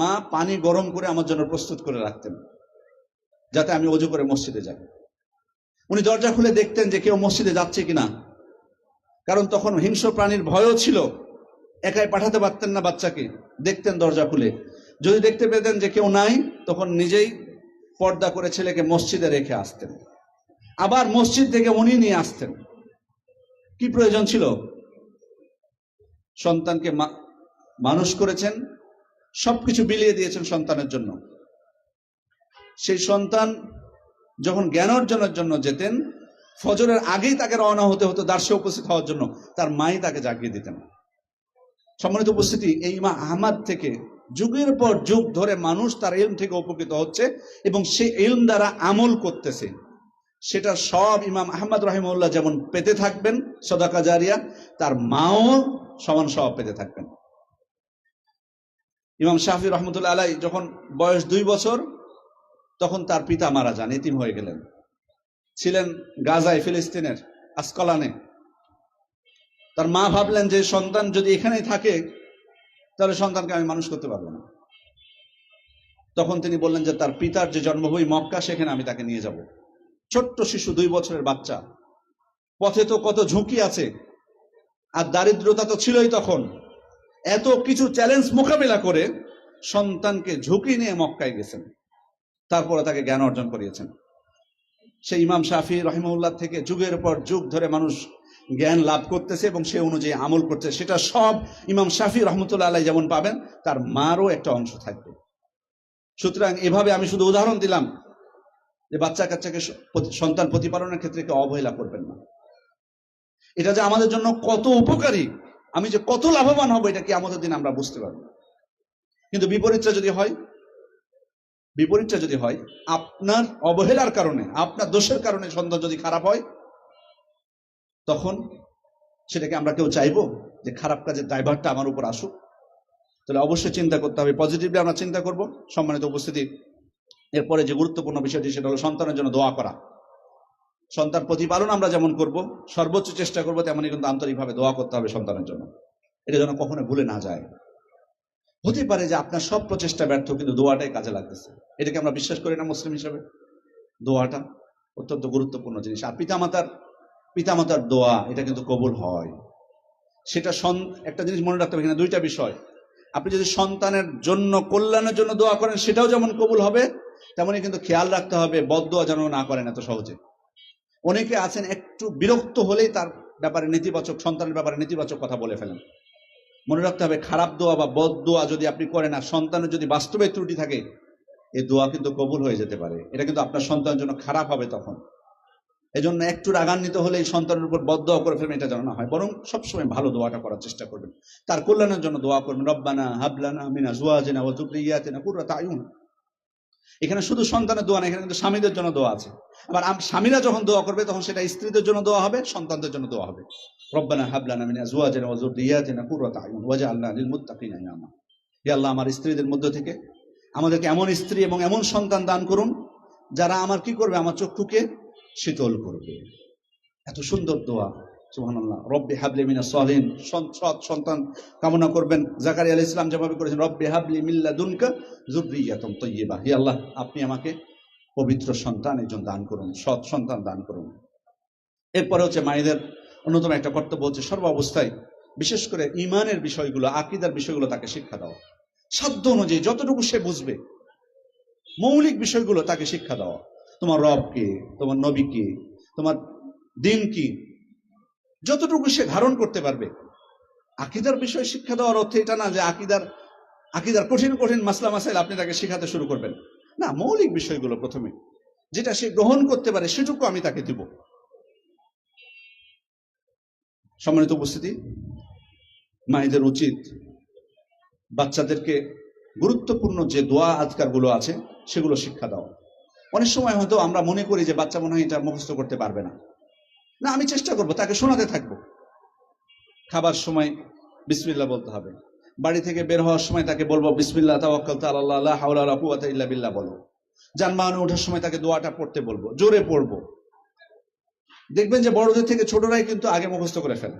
মা পানি গরম করে আমার জন্য প্রস্তুত করে রাখতেন, যাতে আমি অজু করে মসজিদে যাই। উনি দরজা খুলে দেখতেন যে কেউ মসজিদে যাচ্ছে কিনা। কারণ তখন হিংস্র প্রাণীর ভয়ও ছিল, একাই পাঠাতে পারতেন না বাচ্চাকে। দেখতেন দরজা খুলে। যদি দেখতে পেতেন যে কেউ নাই, তখন নিজেই পর্দা করে ছেলেকে মসজিদে রেখে আসতেন। আবার মসজিদ থেকে উনি নিয়ে আসতেন। কি প্রয়োজন ছিল? সন্তানকে মানুষ করেছেন সবকিছু বিলিয়ে দিয়েছেন সন্তানের জন্য। সেই সন্তান যখন জ্ঞান অর্জনের জন্য যেতেন, ফজরের আগেই তাকে রওনা হতে হতো দার্শে উপস্থিত হওয়ার জন্য। তার মাই তাকে জাগিয়ে দিতেন। সম্মানিত উপস্থিতি, এই মা আহমাদ থেকে যুগের পর যুগ ধরে মানুষ তার এলম থেকে উপকৃত হচ্ছে এবং সেই ইলম দ্বারা আমল করতেছে। সেটা সব ইমাম আহমদ রহিমউল্লাহ যেমন পেতে থাকবেন, সদাকা জারিয়া, তার মাও সমান সব পেতে থাকবেন। ইমাম শাহি রহমতুল্লাহ আলাই যখন বয়স দুই বছর, তখন তার পিতা মারা যান, এতিম হয়ে গেলেন। ছিলেন গাজায়, ফিলিস্তিনের আসকলানে। তার মা ভাবলেন যে সন্তান যদি এখানেই থাকে, তাহলে সন্তানকে আমি মানুষ করতে পারব না। তখন তিনি বললেন যে তার পিতার যে জন্মভূমি মক্কা, সেখানে আমি তাকে নিয়ে যাব। ছোট্ট শিশু, দুই বছরের বাচ্চা। পথে তো কত ঝুঁকি আছে, আর দারিদ্রতা তো ছিলই তখন। এত কিছু চ্যালেঞ্জ মোকাবিলা করে সন্তানকে ঝুঁকি নিয়ে মক্কায় গেছেন। তারপরে তাকে জ্ঞান অর্জন করিয়েছেন। সেই ইমাম শাফি রহিমউল্লাহ থেকে যুগের পর যুগ ধরে মানুষ জ্ঞান লাভ করতেছে এবং সে অনুযায়ী আমল করছে। সেটা সব ইমাম শাফি রহমতুল্লাহ আলাই যেমন পাবেন, তার মারও একটা অংশ থাকবে। সুতরাং এভাবে আমি শুধু উদাহরণ দিলাম যে বাচ্চা কাচ্চাকে সন্তান প্রতিপালনের ক্ষেত্রে অবহেলা করবেন না। এটা যে আমাদের জন্য কত উপকারী আমি যে কত লাভবান হব এটা কি আমাদের দিন আমরা বুঝতে পারব কিন্তু বিপরীতটা যদি হয়, বিপরীতটা যদি হয়, আপনার অবহেলার কারণে, আপনার দোষের কারণে সন্তান যদি খারাপ হয়, তখন সেটাকে আমরা কেউ চাইব যে খারাপ কাজের ড্রাইভারটা আমার উপর আসুক। তাহলে অবশ্যই চিন্তা করতে হবে পজিটিভলি আমরা চিন্তা করব। সম্মানিত উপস্থিতি, এরপরে যে গুরুত্বপূর্ণ বিষয়টি, সেটা হলো সন্তানের জন্য দোয়া করা। সন্তান প্রতিপালন আমরা যেমন করব, সর্বোচ্চ চেষ্টা করব তেমনই কিন্তু আন্তরিকভাবে দোয়া করতে হবে সন্তানের জন্য। এটা যেন কখনো ভুলে না যায়। হতে পারে যে আপনার সব প্রচেষ্টা ব্যর্থ, কিন্তু দোয়াটাই কাজে লাগতেছে। এটাকে আমরা বিশ্বাস করি না মুসলিম হিসাবে? দোয়াটা অত্যন্ত গুরুত্বপূর্ণ জিনিস। আর পিতামাতার পিতামাতার দোয়া, এটা কিন্তু কবুল হয়। সেটা সন- একটা জিনিস মনে রাখতে হবে এখানে দুইটা বিষয়। আপনি যদি সন্তানের জন্য, কল্যাণের জন্য দোয়া করেন, সেটাও যেমন কবুল হবে তেমনই কিন্তু খেয়াল রাখতে হবে বদ দোয়া যেন না করেন এত সহজে। অনেকে আছেন একটু বিরক্ত হলেই তার ব্যাপারে নেতিবাচক, সন্তানের ব্যাপারে নেতিবাচক কথা বলে ফেলেন। মনে রাখতে হবে, খারাপ দোয়া বা বদ দোয়া যদি আপনি করেন আর সন্তানের যদি বাস্তবে ত্রুটি থাকে এই দোয়া কিন্তু কবুল হয়ে যেতে পারে। এটা কিন্তু আপনার সন্তানের জন্য খারাপ হবে তখন। এজন্য একটু রাগান্বিত হলে এই সন্তানের উপর বদ দোয়া করে ফেলবেন, এটা যেন হয়। বরং সবসময় ভালো দোয়াটা করার চেষ্টা করবেন। তার কল্যাণের জন্য দোয়া করবেন, রব্বানা হাবলানা মিনা জুয়াজিনা ওয়া যুররিয়াতিনা কুররাতা আয়ুন। এখানে শুধু সন্তানের দোয়া না, এখানে কিন্তু স্বামীদের জন্য দোয়া আছে। আবার স্বামীরা যখন দোয়া করবে, তখন সেটা স্ত্রীদের জন্য দোয়া হবে, সন্তানদের জন্য দোয়া হবে। রব্বানা হাবলানা মিনা জুয়াজিনা ওয়া যুররিয়াতিনা কুররাতা আয়ুন ওয়াজআলনা লিল মুত্তাকিনা ইমামা। হে আল্লাহ, আমার স্ত্রীদের মধ্য থেকে আমাদেরকে এমন স্ত্রী এবং এমন সন্তান দান করুন, যারা আমার কি করবে? আমার চক্ষুকে শীতল করবে। এত সুন্দর দোয়া। সৎ সন্তান কামনা করবেন। জাকারিয়া আলাইহিস সালাম যেভাবে করেছেন, রব্বি হাবলি মিল্লা দুনকা আল্লাহ, আপনি আমাকে পবিত্র সন্তান একজন দান করুন, সৎ সন্তান দান করুন। এরপরে হচ্ছে মায়েদের অন্যতম একটা কর্তব্য হচ্ছে সর্ব অবস্থায় বিশেষ করে ইমানের বিষয়গুলো, আকিদার বিষয়গুলো তাকে শিক্ষা দেওয়া। সাধ্য অনুযায়ী যতটুকু সে বুঝবে, মৌলিক বিষয়গুলো তাকে শিক্ষা দেওয়া। তোমার রব কে তোমার নবী কে তোমার দিন কি যতটুকু সে ধারণ করতে পারবে। আকিদার বিষয়ে শিক্ষা দেওয়ার অর্থ এটা না যে আকিদার আকিদার কঠিন কঠিন মাসলা, মাসাইল আপনি তাকে শেখাতে শুরু করবেন। না, মৌলিক বিষয়গুলো প্রথমে। যেটা সে গ্রহণ করতে পারে সেটুকু আমি তাকে দিব। সম্মানিত উপস্থিতি, মায়েদের উচিত বাচ্চাদেরকে গুরুত্বপূর্ণ যে দোয়া আজকারগুলো আছে সেগুলো শিক্ষা দাও। অনেক সময় হয়তো আমরা মনে করি যে বাচ্চা মনে হয় এটা মুখস্থ করতে পারবে না। না, আমি চেষ্টা করব, তাকে শোনাতে থাকব। খাবার সময় বিসমিল্লা বলতে হবে। বাড়ি থেকে বের হওয়ার সময় তাকে বলব, বিসমিল্লাহ, তাওয়াক্কাল তাআলা হাওলা কুওয়াতা ইল্লা বিল্লাহ বলো। যানবাহনে ওঠার সময় তাকে দোয়াটা পড়তে বলব, জোরে পড়ব। দেখবেন যে বড়দের থেকে ছোটরাই কিন্তু আগে মুখস্থ করে ফেলে।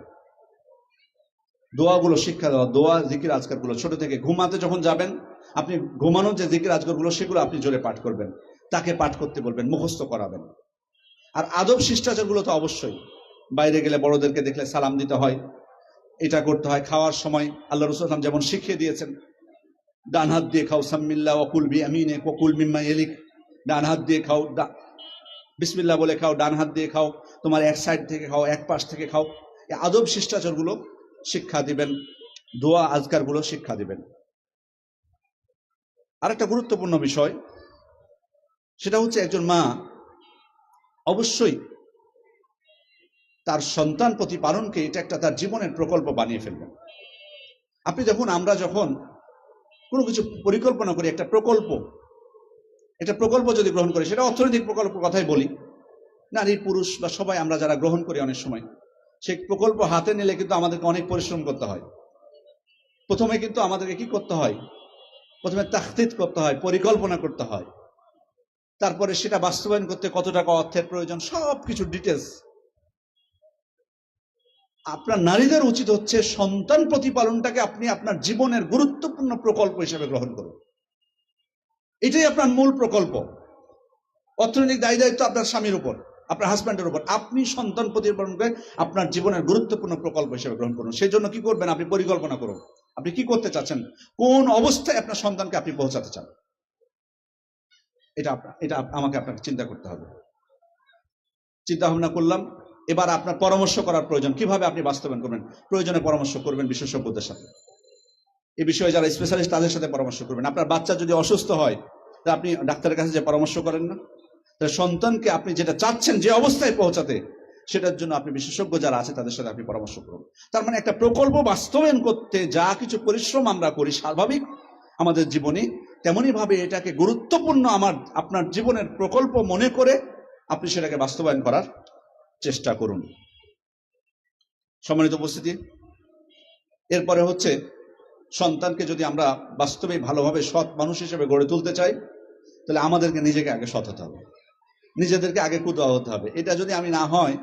দোয়াগুলো শিক্ষা দেওয়া, দোয়া, জিকির, আজকারগুলো। ছোট থেকে ঘুমাতে যখন যাবেন, আপনি ঘুমানোর যে জিকির, আজকারগুলো, সেগুলো আপনি জোরে পাঠ করবেন। তাকে পাঠ করতে বলবেন, মুখস্থ করাবেন। আর আদব শিষ্টাচারগুলো তো অবশ্যই। বাইরে গেলে বড়দেরকে দেখলে সালাম দিতে হয়, এটা করতে হয়। খাওয়ার সময় আল্লাহ রসুলাম যেমন শিখিয়ে দিয়েছেন, ডান হাত দিয়ে খাও, সাম্মিল্লা ওকুল বি আমিনে ককুল মিম্মা এলিক ডান হাত দিয়ে খাও বিসমিল্লাহ বলে খাও, ডান হাত দিয়ে খাও, তোমার এক সাইড থেকে খাও, এক পাশ থেকে খাও। এই আদব শিষ্টাচারগুলো শিক্ষা দিবেন, দোয়া আজকারগুলো শিক্ষা দিবেন। আরেকটা গুরুত্বপূর্ণ বিষয়, সেটা হচ্ছে একজন মা অবশ্যই তার সন্তান প্রতিপালনকে এটা একটা তার জীবনের প্রকল্প বানিয়ে ফেলবেন আপনি যখন, আমরা যখন কোনো কিছু পরিকল্পনা করি, একটা প্রকল্প একটা প্রকল্প যদি গ্রহণ করি, সেটা অর্থনৈতিক প্রকল্প কথাই বলি। নারী, পুরুষ বা সবাই আমরা যারা গ্রহণ করি অনেক সময় সেই প্রকল্প হাতে নিলে কিন্তু আমাদেরকে অনেক পরিশ্রম করতে হয়। প্রথমে কিন্তু আমাদেরকে কি করতে হয়? প্রথমে তাখতিত করতে হয়, পরিকল্পনা করতে হয়। তারপরে সেটা বাস্তবায়ন করতে কত টাকা অর্থের প্রয়োজন সব কিছু ডিটেলস আপনার নারীদের উচিত হচ্ছে সন্তান প্রতিপালনটাকে আপনি আপনার জীবনের গুরুত্বপূর্ণ প্রকল্প হিসেবে গ্রহণ করুন। এটাই আপনার মূল প্রকল্প। অর্থনৈতিক দায়ী দায়িত্ব আপনার স্বামীর উপর, আপনার হাজব্যান্ডের উপর। আপনি সন্তান প্রতিপালনকে আপনার জীবনের গুরুত্বপূর্ণ প্রকল্প হিসেবে গ্রহণ করুন। সেই জন্য কি করবেন? আপনি পরিকল্পনা করুন। আপনি কি করতে চাচ্ছেন? কোন অবস্থায় আপনার সন্তানকে আপনি পৌঁছাতে চান? এটা এটা আমাকে আপনাকে চিন্তা করতে হবে। চিন্তা ভাবনা করলাম, এবার আপনার পরামর্শ করার প্রয়োজন। কীভাবে আপনি বাস্তবায়ন করবেন? প্রয়োজনে পরামর্শ করবেন বিশেষজ্ঞদের সাথে। এ বিষয়ে যারা স্পেশালিস্ট তাদের সাথে পরামর্শ করবেন। আপনার বাচ্চা যদি অসুস্থ হয় তা আপনি ডাক্তারের কাছে যে পরামর্শ করেন না? তাহলে সন্তানকে আপনি যেটা চাচ্ছেন, যে অবস্থায় পৌঁছাতে, সেটার জন্য আপনি বিশেষজ্ঞ যারা আছে, তাদের সাথে আপনি পরামর্শ করুন। তার মানে একটা প্রকল্প বাস্তবায়ন করতে যা কিছু পরিশ্রম আমরা করি, স্বাভাবিক আমাদের জীবনে তেমনই ভাবে এটাকে গুরুত্বপূর্ণ আমার, আপনার জীবনের প্রকল্প মনে করে আপনি সেটাকে বাস্তবায়ন করার চেষ্টা করুন। সম্মানিত উপস্থিতি, এরপরে হচ্ছে সন্তানকে যদি আমরা বাস্তবে ভালোভাবে সৎ মানুষ হিসেবে গড়ে তুলতে চাই, তাহলে আমাদেরকে নিজেকে আগে সৎ হতে হবে। নিজেদেরকে আগে কুদোয়া হতে হবে। এটা যদি আমি না হয়,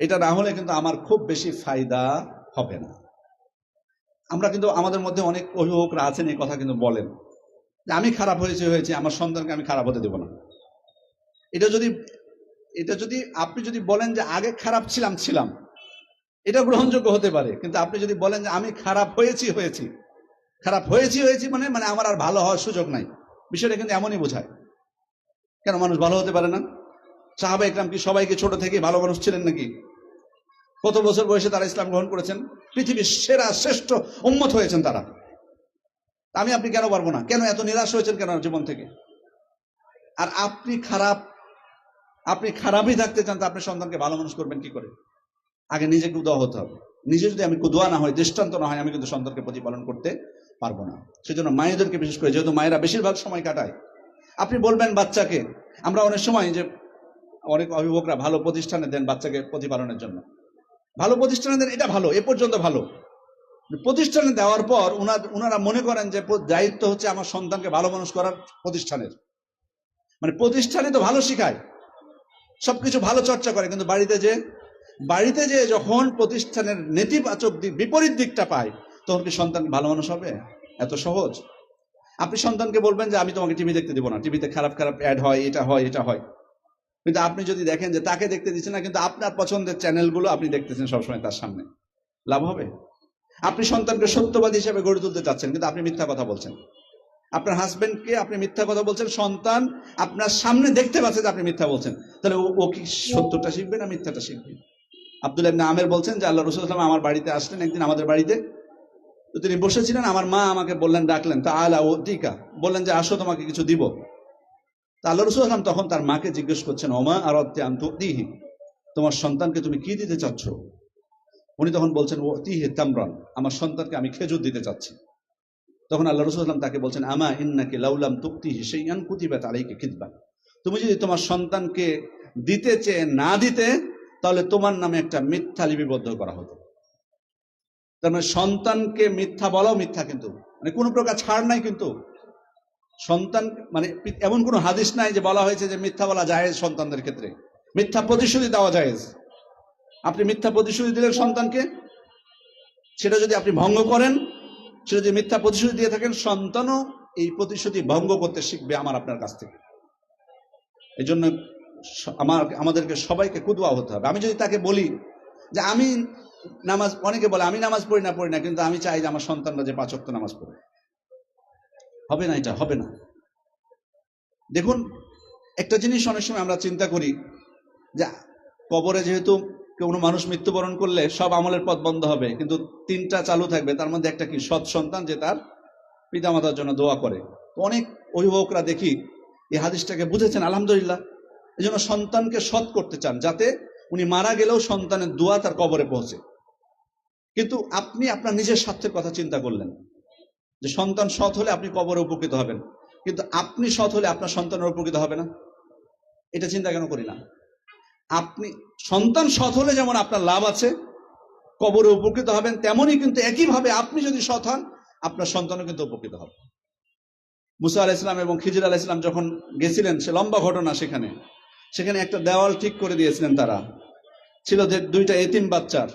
এটা না হলে কিন্তু আমার খুব বেশি ফায়দা হবে না। আমরা কিন্তু আমাদের মধ্যে অনেক অভিভাবকরা আছেন, এই কথা কিন্তু বলেন। যে আমি খারাপ হয়েছে হয়েছে, আমার সন্তানকে আমি খারাপ হতে দেব না। এটা যদি এটা যদি আপনি যদি বলেন যে আগে খারাপ ছিলাম ছিলাম, এটা গ্রহণযোগ্য হতে পারে। কিন্তু আপনি যদি বলেন যে আমি খারাপ হয়েছি হয়েছি, খারাপ হয়েছি হয়েছি মানে মানে আমার আর ভালো হওয়ার সুযোগ নাই। বিষয়টা কিন্তু এমনই বোঝায়। কেন মানুষ ভালো হতে পারে না? সাহাবা ইকরাম কি সবাইকে ছোট থেকে ভালো মানুষ ছিলেন নাকি? কত বছর বয়সে তারা ইসলাম গ্রহণ করেছেন? পৃথিবীর সেরা, শ্রেষ্ঠ উন্মত হয়েছেন তারা। আমি আপনি কেন পারব না? কেন এত নিরাশ হয়েছেন কেন জীবন থেকে? আর আপনি খারাপ, আপনি খারাপই থাকতে চান, তো আপনি সন্তানকে ভালো মানুষ করবেন কি করে? আগে নিজেকে উদয় হতে হবে। নিজে যদি আমি কুদোয়া না হয়, দৃষ্টান্ত না হয়, আমি কিন্তু সন্তানকে প্রতিপালন করতে পারব না। সেজন্য মায়েদেরকে বিশেষ করে, যেহেতু মায়েরা বেশিরভাগ সময় কাটায়। আপনি বলবেন বাচ্চাকে, আমরা অনেক সময় যে অনেক অভিভাবকরা ভালো প্রতিষ্ঠানে দেন বাচ্চাকে প্রতিপালনের জন্য। ভালো প্রতিষ্ঠানে দেন, এটা ভালো, এ পর্যন্ত ভালো। প্রতিষ্ঠানে দেওয়ার পর ওনার ওনারা মনে করেন যে দায়িত্ব হচ্ছে আমার সন্তানকে ভালো মানুষ করার প্রতিষ্ঠানের। মানে প্রতিষ্ঠানে তো ভালো শিখায়, সবকিছু ভালো চর্চা করে, কিন্তু বাড়িতে যে বাড়িতে যে যখন প্রতিষ্ঠানের নেতিবাচক দিক, বিপরীত দিকটা পায়, তখন কি সন্তান ভালো মানুষ হবে? এত সহজ। আপনি সন্তানকে বলবেন যে, আমি তোমাকে টিভি দেখতে দিব না। টিভিতে খারাপ খারাপ অ্যাড হয়, এটা হয় এটা হয়। কিন্তু আপনি যদি দেখেন যে তাকে দেখতে দিচ্ছেন না, কিন্তু আপনার পছন্দের চ্যানেলগুলো আপনি দেখতেছেন সবসময় তার সামনে। লাভ হবে? আপনি সন্তানকে সত্যবাদী হিসেবে গড়ে তুলতে চাচ্ছেন, কিন্তু আপনি মিথ্যা কথা বলছেন। আপনার হাজবেন্ডকে আপনি মিথ্যা কথা বলছেন, সন্তান আপনার সামনে দেখতে পাচ্ছে যে আপনি মিথ্যা বলছেন। তাহলে ও- কি সত্যটা শিখবে না মিথ্যাটা শিখবে? আব্দুল ইবনে আমের বলছেন যে আল্লাহ রসুল আমার বাড়িতে আসলেন, একদিন আমাদের বাড়িতে। তো তিনি বসেছিলেন, আমার মা আমাকে বললেন, ডাকলেন, তা আলা ও টিকা বললেন যে, আসো, তোমাকে কিছু দিব। তা আল্লাহ রসুল আসলাম তখন তার মাকে জিজ্ঞেস করছেন, ওমা আর অত্তে আন্ত তোমার সন্তানকে তুমি কি দিতে চাচ্ছ? উনি তখন বলছেন ও তিহে তামরান, আমার সন্তানকে আমি খেজুর দিতে চাচ্ছি। তখন আল্লাহ রসুল আসলাম তাকে বলছেন, আমা ইন্নাকে লাউলাম তুক্তিহি সেই আন কুতিবাত আলাইকে খিদবা তুমি যদি তোমার সন্তানকে দিতে চেয়ে না দিতে, তাহলে তোমার নামে একটা মিথ্যা লিপিবদ্ধ করা হতো। তার মানে সন্তানকে মিথ্যা বলাও মিথ্যা কিন্তু। মানে কোনো প্রকার ছাড় নাই কিন্তু। সন্তান মানে এমন কোনো হাদিস নাই যে বলা হয়েছে যে মিথ্যা বলা জায়েজ সন্তানদের ক্ষেত্রে। মিথ্যা প্রতিশ্রুতি দেওয়া জায়েজ। আপনি মিথ্যা প্রতিশ্রুতি দিলেন সন্তানকে, সেটা যদি আপনি ভঙ্গ করেন, সেটা যদি মিথ্যা প্রতিশ্রুতি দিয়ে থাকেন, সন্তানও এই প্রতিশ্রুতি ভঙ্গ করতে শিখবে আমার আপনার কাছ থেকে। এই জন্য আমার, আমাদেরকে সবাইকে কুদুয়া হতে হবে। আমি যদি তাকে বলি যে আমি নামাজ, অনেকে বলে আমি নামাজ পড়ি না পড়ি না, কিন্তু আমি চাই যে আমার সন্তানরা যে পাঁচ ওয়াক্ত নামাজ পড়ে হবে না এটা, হবে না। দেখুন, একটা জিনিস অনেক সময় আমরা চিন্তা করি যে, কবরে যেহেতু কোনো মানুষ মৃত্যুবরণ করলে সব আমলের পথ বন্ধ হবে, কিন্তু তিনটা চালু থাকবে, তার মধ্যে একটা কি সৎ সন্তান যে তার পিতামাতার জন্য দোয়া করে। অনেক অভিভাবকরা দেখি এই হাদিসটাকে বুঝেছেন, আলহামদুলিল্লাহ। এই জন্য সন্তানকে সৎ করতে চান, যাতে উনি মারা গেলেও সন্তানের দোয়া তার কবরে পৌঁছে। কিন্তু আপনি আপনার নিজের স্বার্থের কথা চিন্তা করলেন। যে সন্তান সৎ হলে আপনি কবরে উপকৃত হবেন। কিন্তু আপনি সৎ হলে আপনার সন্তানের উপকৃত হবে না। এটা চিন্তা কেন করি না? আপনি সন্তান সৎ হলে যেমন আপনার লাভ আছে, কবরে উপকৃত হবেন, তেমনই কিন্তু একইভাবে আপনি যদি সৎ হন, আপনার সন্তানও কিন্তু উপকৃত হবে। মুসা আলাহ ইসলাম এবং খিজির আলাহ ইসলাম যখন গেছিলেন, সে লম্বা ঘটনা সেখানে। সেখানে একটা দেওয়াল ঠিক করে দিয়েছিলেন তারা। ছিল যে দুইটা এতিম বাচ্চার।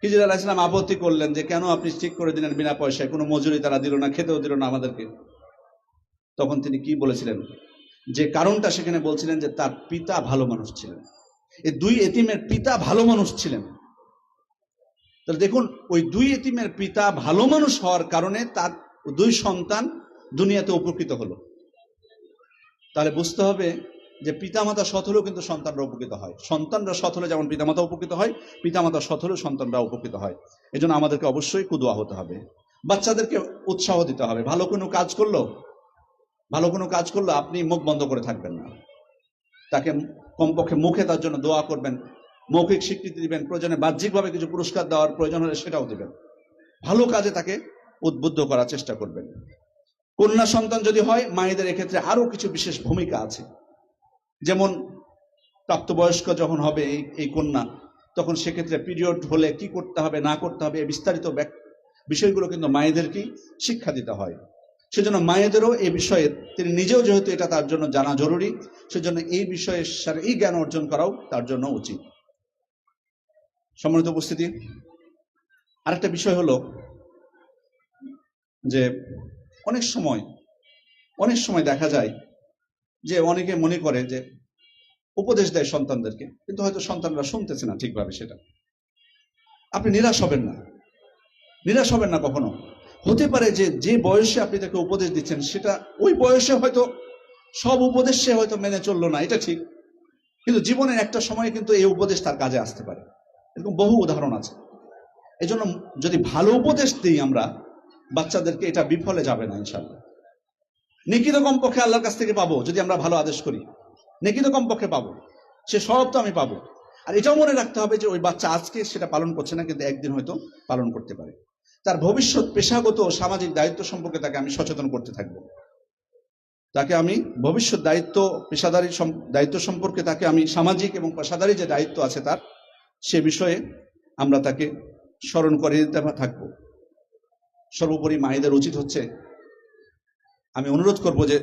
খিজির আলাহ ইসলাম আপত্তি করলেন যে, কেন আপনি ঠিক করে দিলেন বিনা পয়সায়? কোনো মজুরি তারা দিল না, খেতেও দিল না আমাদেরকে। তখন তিনি কি বলেছিলেন? যে কারণটা সেখানে বলছিলেন যে, তার পিতা ভালো মানুষ ছিলেন। এই দুই এতিমের পিতা ভালো মানুষ ছিলেন। তাহলে দেখুন, ওই দুই এতিমের পিতা ভালো মানুষ হওয়ার কারণে তার দুই সন্তান দুনিয়াতে উপকৃত হলো। তাহলে বুঝতে হবে যে পিতামাতা সৎ হলেও কিন্তু সন্তানরা উপকৃত হয়। সন্তানরা সৎ হলে যেমন পিতামাতা উপকৃত হয়, পিতামাতা সৎ হলেও সন্তানরা উপকৃত হয়। এজন্য আমাদেরকে অবশ্যই কুদুয়া হতে হবে। বাচ্চাদেরকে উৎসাহ দিতে হবে। ভালো কোনো কাজ করল? ভালো কোনো কাজ করল? আপনি মুখ বন্ধ করে থাকবেন না। তাকে কমপক্ষে মুখে তার জন্য দোয়া করবেন, মৌখিক স্বীকৃতি দিবেন, প্রয়োজনে বাহ্যিকভাবে কিছু পুরস্কার দেওয়ার প্রয়োজন হলে সেটাও দেবেন। ভালো কাজে তাকে উদ্বুদ্ধ করার চেষ্টা করবেন। কন্যা সন্তান যদি হয়, মায়েদের এক্ষেত্রে আরও কিছু বিশেষ ভূমিকা আছে। যেমন প্রাপ্তবয়স্ক যখন হবে এই কন্যা, তখন সেক্ষেত্রে পিরিয়ড হলে কি করতে হবে, না করতে হবে বিস্তারিত বিষয়গুলো কিন্তু মায়েদেরকেই শিক্ষা দিতে হয়। সেজন্য মায়েদেরও এই বিষয়ে তিনি নিজেও যেহেতু এটা তার জন্য জানা জরুরি, সেজন্য এই বিষয়ে এই জ্ঞান অর্জন করাও তার জন্য উচিত। সম্মানিত উপস্থিতি, আরেকটা বিষয় হলো যে অনেক সময় অনেক সময় দেখা যায় যে অনেকে মনে করে যে উপদেশ দেয় সন্তানদেরকে, কিন্তু হয়তো সন্তানরা শুনতেছে না ঠিকভাবে সেটা। আপনি নিরাশ হবেন না। নিরাশ হবেন না কখনো। হতে পারে যে যে বয়সে আপনি তাকে উপদেশ দিচ্ছেন, সেটা ওই বয়সে হয়তো সব উপদেশ সে হয়তো মেনে চলল না, এটা ঠিক। কিন্তু জীবনের একটা সময় কিন্তু এই উপদেশ তার কাজে আসতে পারে। এরকম বহু উদাহরণ আছে। এজন্য যদি ভালো উপদেশ দিই আমরা, বাচ্চাদেরকে এটা বিফলে যাবে না ইনশাল্লাহ নেকি তো কমপক্ষে আল্লাহর কাছ থেকে পাবো, যদি আমরা ভালো আদেশ করি। নেকি তো কমপক্ষে পাবো। সে সব তো আমি পাবো। আর এটাও মনে রাখতে হবে যে, ওই বাচ্চা আজকে সেটা পালন করছে না, কিন্তু একদিন হয়তো পালন করতে পারে। তার ভবিষ্যৎ পেশাগত ও সামাজিক দায়িত্ব সম্পর্কে তাকে আমি সচেতন করতে থাকব। তাকে আমি ভবিষ্যৎ দায়িত্ব, পেশাদারি দায়িত্ব সম্পর্কে তাকে আমি সামাজিক এবং পেশাদারি যে দায়িত্ব আছে তার, সে বিষয়ে আমরা তাকে স্মরণ করে দিতে থাকব। সর্বোপরি মায়েদের উচিত হচ্ছে আমি অনুরোধ করব যে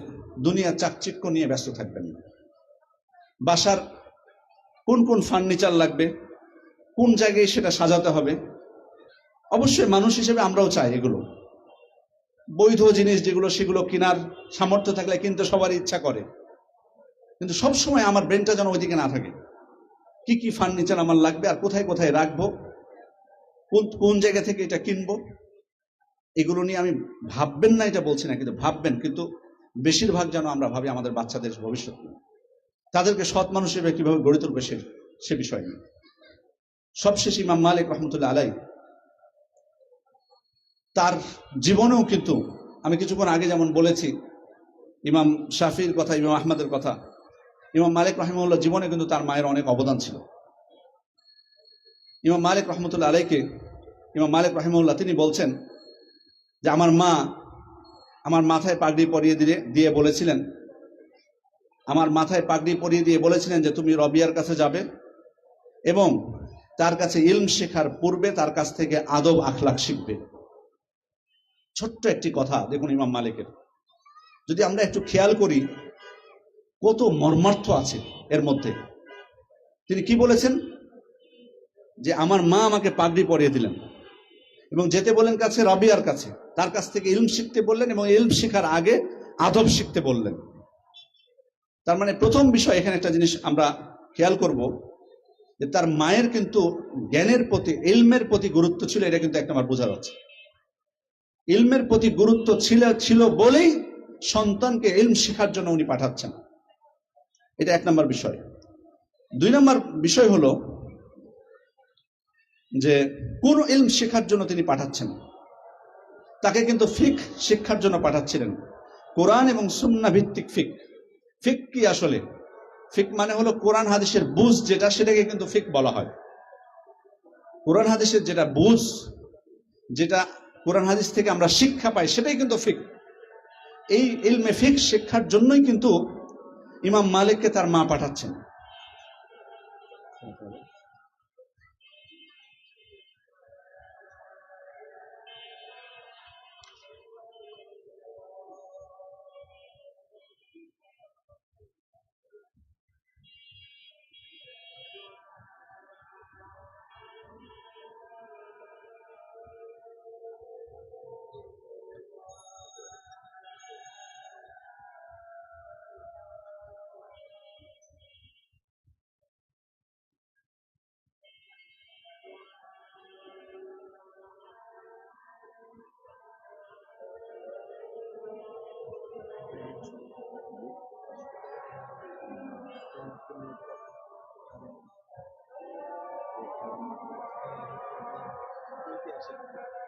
দুনিয়া চাকচিক্য নিয়ে ব্যস্ত থাকবেন না। বাসার কোন কোন ফার্নিচার লাগবে, কোন জায়গায় সেটা সাজাতে হবে, অবশ্যই মানুষ হিসেবে আমরাও চাই এগুলো। বৈধ জিনিস যেগুলো, সেগুলো কেনার সামর্থ্য থাকলে কিনতে সবারই ইচ্ছা করে। কিন্তু সব সময় আমার ব্রেনটা যেন ওইদিকে না থাকে। কি কি ফার্নিচার আমার লাগবে আর কোথায় কোথায় রাখব, কোন কোন জায়গা থেকে এটা কিনবো এগুলো নিয়ে আমি ভাববেন না, এটা বলছি না, কিন্তু ভাববেন। কিন্তু বেশিরভাগ যেন আমরা ভাবি আমাদের বাচ্চাদের ভবিষ্যৎ নিয়ে। তাদেরকে সৎ মানুষ হিসেবে কীভাবে গড়ে তুলবে সে সে বিষয় নিয়ে। সবশেষ ইমাম মালিক রহমতুল্লাহ আলাই তার জীবনেও কিন্তু, আমি কিছুক্ষণ আগে যেমন বলেছি, ইমাম শাফির কথা, ইমাম আহমদের কথা, ইমাম মালিক রহমুল্লাহ জীবনে কিন্তু তার মায়ের অনেক অবদান ছিল। ইমাম মালিক রহমতুল্লাহ আলাইকে, ইমাম মালিক রহমুল্লাহ তিনি বলছেন যে আমার মা আমার মাথায় পাগড়ি পরিয়ে দিয়ে দিয়ে বলেছিলেন, আমার মাথায় পাগড়ি পরিয়ে দিয়ে বলেছিলেন যে তুমি রবিয়ার কাছে যাবে এবং তার কাছে ইলম শেখার পূর্বে তার কাছ থেকে আদব আখলাক শিখবে। ছোট্ট একটি কথা দেখুন ইমাম মালিকের। যদি আমরা একটু খেয়াল করি, কত মর্মার্থ আছে এর মধ্যে। তিনি কি বলেছেন? যে আমার মা আমাকে পাগড়ি পরিয়ে দিলেন। এবং যেতে বললেন কাছে, রবিয়ার কাছে। তার কাছ থেকে ইলম শিখতে বললেন এবং ইলম শেখার আগে আদব শিখতে বললেন। তার মানে প্রথম বিষয় এখানে একটা জিনিস আমরা খেয়াল করব, যে তার মায়ের কিন্তু জ্ঞানের প্রতি, ইলমের প্রতি গুরুত্ব ছিল, এটা কিন্তু একটা আমার বোঝা যাচ্ছে। ইলমের প্রতি গুরুত্ব ছিল ছিল বলেই সন্তানকে ইলম শেখার জন্য উনি পাঠাচ্ছেন। এটা এক নম্বর বিষয়। দুই নম্বর বিষয় হলো যে কোন ইলম শেখার জন্য তিনি পাঠাচ্ছেন। তাকে কিন্তু ফিক শিক্ষার জন্য পাঠাচ্ছিলেন। কোরআন এবং সুন্না ভিত্তিক ফিক ফিক কি আসলে? ফিক মানে হলো কোরআন হাদিসের বুঝ যেটা সেটাকে কিন্তু ফিক বলা হয়। কোরআন হাদিসের যেটা বুঝ, যেটা কোরআন হাদিস থেকে আমরা শিক্ষা পাই, সেটাই কিন্তু ফিক এই ইলমে ফিক শিক্ষার জন্যই কিন্তু ইমাম মালিককে তার মা পাঠাচ্ছেন। জানি রাতে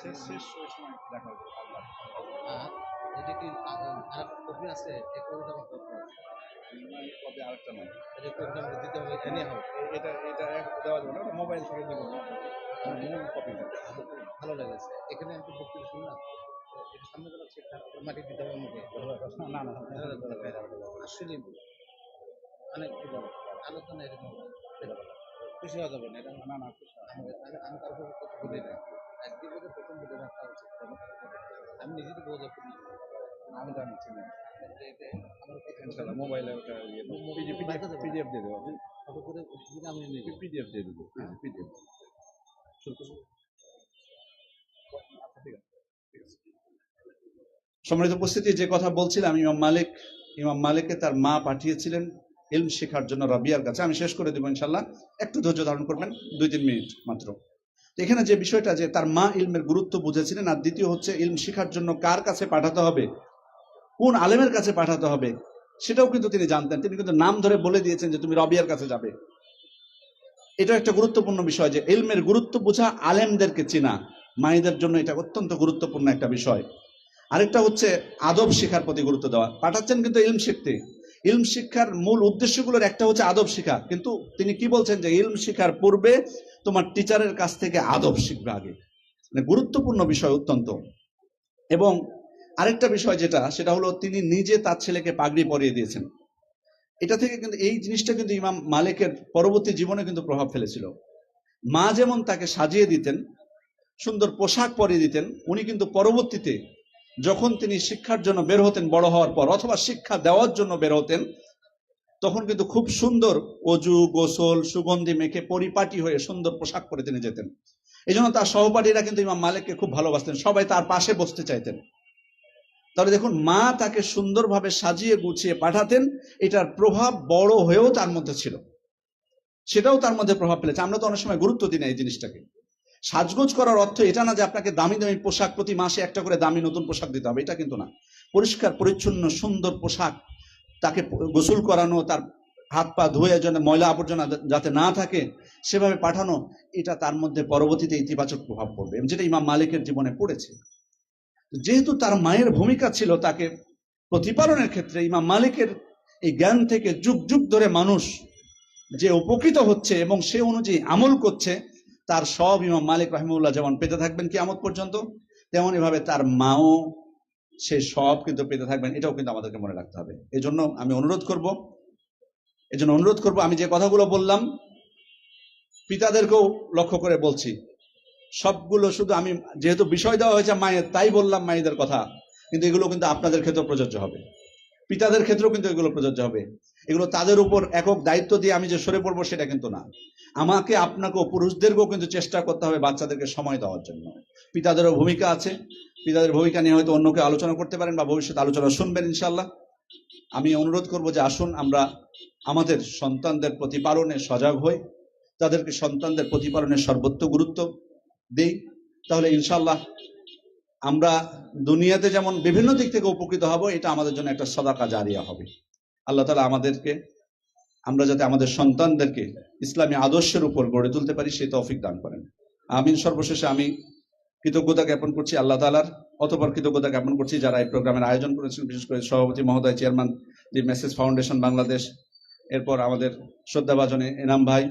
শেষ সময় দেখা হবে আর এটা কি আর- আর আছে কপিটা কবে আরেকটা দিতে হবে। এনে হবে এটা এটা দেওয়া যাবে না মোবাইল থেকে দিব মূল কপিটা ভালো লেগেছে। এখানে আমি বক্তৃতা শুনলাম সামনে গেলে সেটা মাটি দিতে হবে আমাকে। না না আসলে আলোচনা এরকম খুশি হওয়া যাবে না এটা না না আমি বলি না। প্রথম বোধ রাখা উচিত আমি নিজে তো বোঝা করি আমি জানি চিনি মোবাইলে ওটা ইয়ে পিডিএফ দেবো। পিডিএফ দিয়ে দেবো। দিয়ে দেবো। পিডিএফ সম্মানিত উপস্থিতি যে কথা বলছিলাম ইমাম মালিক ইমাম মালিককে তার মা পাঠিয়েছিলেন ইলম শেখার জন্য রবিয়ার কাছে। আমি শেষ করে দেবো ইনশাল্লাহ একটু ধৈর্য ধারণ করবেন দুই তিন মিনিট মাত্র। এখানে যে বিষয়টা যে তার মা ইলমের গুরুত্ব বুঝেছিলেন আর দ্বিতীয় হচ্ছে ইলম শেখার জন্য কার কাছে পাঠাতে হবে কোন আলেমের কাছে পাঠাতে হবে, সেটাও কিন্তু তিনি জানতেন। তিনি কিন্তু নাম ধরে বলে দিয়েছেন যে তুমি রবিয়ার কাছে যাবে। এটা একটা গুরুত্বপূর্ণ বিষয় যে ইলমের গুরুত্ব বোঝা আলেমদেরকে চেনা, মায়েদের জন্য এটা অত্যন্ত গুরুত্বপূর্ণ একটা বিষয়। আরেকটা হচ্ছে আদব শিক্ষার প্রতি গুরুত্ব দেওয়া। পাঠাচ্ছেন কিন্তু ইলম শিখতে। ইলম শিক্ষার মূল উদ্দেশ্যগুলোর একটা হচ্ছে আদব শিক্ষা কিন্তু তিনি কি বলছেন যে ইলম শিক্ষার পূর্বে তোমার টিচারের কাছ থেকে আদব শিখবে আগে? মানে গুরুত্বপূর্ণ বিষয় অত্যন্ত। এবং আরেকটা বিষয় যেটা, সেটা হলো তিনি নিজে তার ছেলেকে পাগড়ি পরিয়ে দিয়েছেন। এটা থেকে কিন্তু, এই জিনিসটা কিন্তু ইমাম মালিকের পরবর্তী জীবনে কিন্তু প্রভাব ফেলেছিল। মা যেমন তাকে সাজিয়ে দিতেন, সুন্দর পোশাক পরিয়ে দিতেন, উনি কিন্তু পরবর্তীতে যখন তিনি শিক্ষার জন্য বের হতেন বড় হওয়ার পর, অথবা শিক্ষা দেওয়ার জন্য বের হতেন, তখন কিন্তু খুব সুন্দর অজু, গোসল, সুগন্ধি মেখে পরিপাটি হয়ে সুন্দর পোশাক পরে তিনি যেতেন। এই জন্য তার সহপাঠীরা কিন্তু ইমাম মালিককে খুব ভালোবাসতেন, সবাই তার পাশে বসতে চাইতেন। তাহলে দেখুন, মা তাকে সুন্দরভাবে সাজিয়ে গুছিয়ে পাঠাতেন, এটার প্রভাব বড় হয়েও তার মধ্যে ছিল। সেটাও তার মধ্যে প্রভাব ফেলেছে। আমরা তো অনেক সময় গুরুত্ব দিই না এই জিনিসটাকে। সাজগোজ করার অর্থ এটা না যে আপনাকে দামি দামি পোশাক প্রতি মাসে একটা করে দামি নতুন পোশাক দিতে হবে, এটা কিন্তু না। পরিষ্কার, পরিচ্ছন্ন, সুন্দর পোশাক তাকে গোসল করানো, তার হাত পা ধুয়ে যেন ময়লা আবর্জনা যাতে না থাকে, সেভাবে পাঠানো, এটা তার মধ্যে পরবর্তীতে ইতিবাচক প্রভাব পড়বে। যেটা ইমাম মালিকের জীবনে পড়েছে। যেহেতু তার মায়ের ভূমিকা ছিল তাকে প্রতিপালনের ক্ষেত্রে ইমাম মালিকের এই জ্ঞান থেকে যুগ যুগ ধরে মানুষ যে উপকৃত হচ্ছে এবং সে অনুযায়ী আমল করছে, তার সব ইমাম মালিক রহমুল্লাহ যেমন পেতে থাকবেন কি আমত পর্যন্ত, তেমন এভাবে তার মাও সে সব কিন্তু পেতে থাকবেন, এটাও কিন্তু আমাদেরকে মনে রাখতে হবে। এই জন্য আমি অনুরোধ করব এই জন্য অনুরোধ করব, আমি যে কথাগুলো বললাম, পিতাদেরকেও লক্ষ্য করে বলছি। সবগুলো শুধু আমি, যেহেতু বিষয় দেওয়া হয়েছে মায়ের, তাই বললাম মায়েদের কথা। কিন্তু এগুলো কিন্তু আপনাদের ক্ষেত্রেও প্রযোজ্য হবে। পিতাদের ক্ষেত্রেও কিন্তু এগুলো প্রযোজ্য হবে। এগুলো তাদের উপর একক দায়িত্ব দিয়ে আমি যে সরে পড়ব সেটা কিন্তু না। আমাকে, আপনাকেও, পুরুষদেরকেও কিন্তু চেষ্টা করতে হবে বাচ্চাদেরকে সময় দেওয়ার জন্য। পিতাদেরও ভূমিকা আছে। পিতাদের ভূমিকা নিয়ে হয়তো অন্যকে আলোচনা করতে পারেন বা ভবিষ্যতে আলোচনা শুনবেন ইনশাল্লাহ আমি অনুরোধ করব যে আসুন আমরা আমাদের সন্তানদের প্রতিপালনে সজাগ হই। তাদেরকে সন্তানদের প্রতিপালনের সর্বোচ্চ গুরুত্ব দেই, তাহলে ইনশাল্লাহ আমরা দুনিয়াতে যেমন বিভিন্ন দিক থেকে উপকৃত হব, এটা আমাদের জন্য একটা সদাকা জারিয়া হবে। আল্লাহ তালা আমাদেরকে, আমরা যাতে আমাদের সন্তানদেরকে ইসলামী আদর্শের উপর গড়ে তুলতে পারি, সেই তৌফিক দান করেন। আমিন। সর্বশেষে আমি কৃতজ্ঞতা জ্ঞাপন করছি আল্লাহ তালার অতপর কৃতজ্ঞতা জ্ঞাপন করছি যারা এই প্রোগ্রামের আয়োজন করেছেন, বিশেষ করে সভাপতি মহোদয়, chairman the message foundation Bangladesh, এরপর আমাদের শ্রদ্ধাভাজনে এনাম ভাই,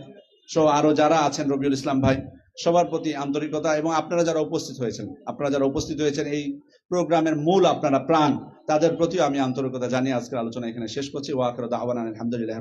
সহ আরও যারা আছেন রবিউল ইসলাম ভাই সবার প্রতি আন্তরিকতা এবং আপনারা যারা উপস্থিত হয়েছেন, আপনারা যারা উপস্থিত হয়েছেন এই প্রোগ্রামের মূল আপনারা প্রাণ, তাদের প্রতিও আমি আন্তরিকতা জানিয়ে আজকের আলোচনা এখানে শেষ করছি। ওয়াকর আহ্বান আলহামদুলিল্লাহ